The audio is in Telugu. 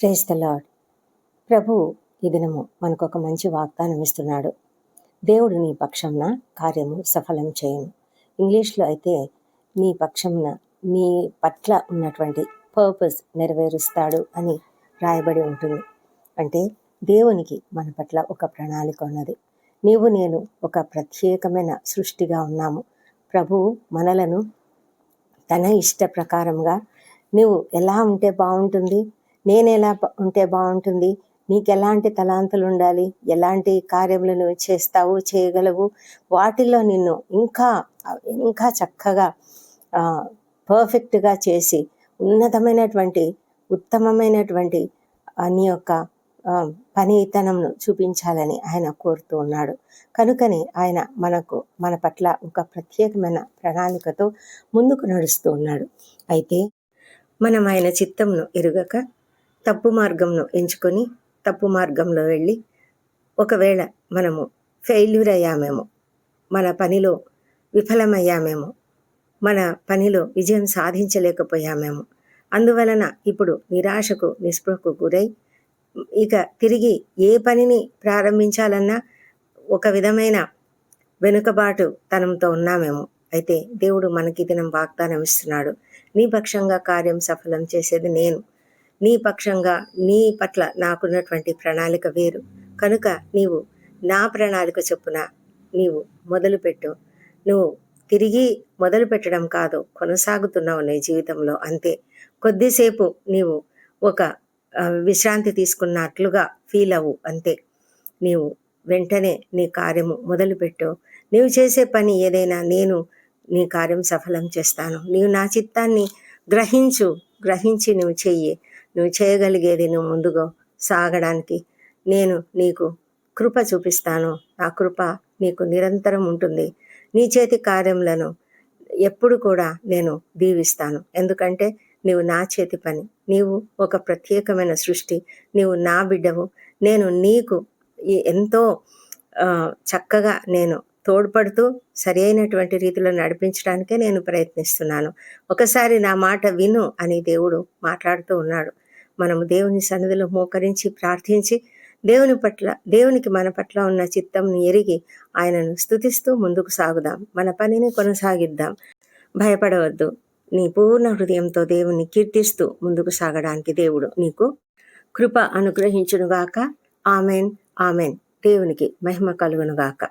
ప్రేజ్ ద లాడ్ ప్రభు ఈ దినము మనకు ఒక మంచి వాగ్దానం ఇస్తున్నాడు. దేవుడు నీ పక్షంన కార్యము సఫలం చేయను. ఇంగ్లీష్లో అయితే నీ పక్షంన నీ పట్ల ఉన్నటువంటి పర్పస్ నెరవేరుస్తాడు అని రాయబడి ఉంటుంది. అంటే దేవునికి మన పట్ల ఒక ప్రణాళిక ఉన్నది. నీవు నేను ఒక ప్రత్యేకమైన సృష్టిగా ఉన్నాము. ప్రభువు మనలను తన ఇష్ట ప్రకారంగా నువ్వు ఎలా ఉంటే బాగుంటుంది? నేను ఎలా ఉంటే బాగుంటుంది నీకు ఎలాంటి తలాంతులు ఉండాలి ఎలాంటి కార్యములు నువ్వు చేస్తావు చేయగలవు? వాటిలో నిన్ను ఇంకా ఇంకా చక్కగా పర్ఫెక్ట్గా చేసి ఉన్నతమైనటువంటి ఉత్తమమైనటువంటి అన్ని నీ యొక్క పనితనంను చూపించాలని ఆయన కోరుతూ ఉన్నాడు. కనుకనే ఆయన మనకు మన పట్ల ఒక ప్రత్యేకమైన ప్రణాళికతో ముందుకు నడుస్తూ ఉన్నాడు. అయితే మనం ఆయన చిత్తంను ఎరుగక తప్పు మార్గంను ఎంచుకొని తప్పు మార్గంలో వెళ్ళి ఒకవేళ మనము ఫెయిల్యూర్ అయ్యామేమో మన పనిలో విఫలమయ్యామేమో మన పనిలో విజయం సాధించలేకపోయామేమో అందువలన ఇప్పుడు నిరాశకు నిస్పృహకు గురై ఇక తిరిగి ఏ పనిని ప్రారంభించాలన్నా ఒక విధమైన వెనుకబాటు తనంతో ఉన్నామేమో. అయితే దేవుడు మనకి దినం వాగ్దానం ఇస్తున్నాడు నీ పక్షంగా కార్యం సఫలం చేసేది నేను. నీ పక్షంగా నీ పట్ల నాకున్నటువంటి ప్రణాళిక వేరు. కనుక నీవు నా ప్రణాళిక చొప్పున నీవు మొదలుపెట్టు. నువ్వు తిరిగి మొదలు పెట్టడం కాదు కొనసాగుతున్నావు నీ జీవితంలో అంతే. కొద్దిసేపు నీవు ఒక విశ్రాంతి తీసుకున్నట్లుగా ఫీల్ అవ్వు అంతే. నీవు వెంటనే నీ కార్యము మొదలుపెట్టు. నీవు చేసే పని ఏదైనా నేను నీ కార్యం సఫలం చేస్తాను. నీవు నా చిత్తాన్ని గ్రహించు గ్రహించి నువ్వు చెయ్యి. నువ్వు చేయగలిగేది నువ్వు ముందుగా సాగడానికి. నేను నీకు కృప చూపిస్తాను. ఆ కృప నీకు నిరంతరం ఉంటుంది. నీ చేతి కార్యములను ఎప్పుడు కూడా నేను దీవిస్తాను. ఎందుకంటే నీవు నా చేతి పని. నీవు ఒక ప్రత్యేకమైన సృష్టి. నీవు నా బిడ్డవు. నేను నీకు ఎంతో చక్కగా నేను తోడ్పడుతూ సరి అయినటువంటి రీతిలో నడిపించడానికే నేను ప్రయత్నిస్తున్నాను. ఒకసారి నా మాట విను అని దేవుడు మాట్లాడుతూ ఉన్నాడు. మనము దేవుని సన్నిధిలో మోకరించి ప్రార్థించి దేవుని పట్ల దేవునికి మన పట్ల ఉన్న చిత్తంను ఎరిగి ఆయనను స్తుతిస్తూ ముందుకు సాగుదాం. మన పనిని కొనసాగిద్దాం. భయపడవద్దు. నీ పూర్ణ హృదయంతో దేవుని కీర్తిస్తూ ముందుకు సాగడానికి దేవుడు నీకు కృప అనుగ్రహించునుగాక. Amen amen. దేవునికి మహిమ కలుగునుగాక.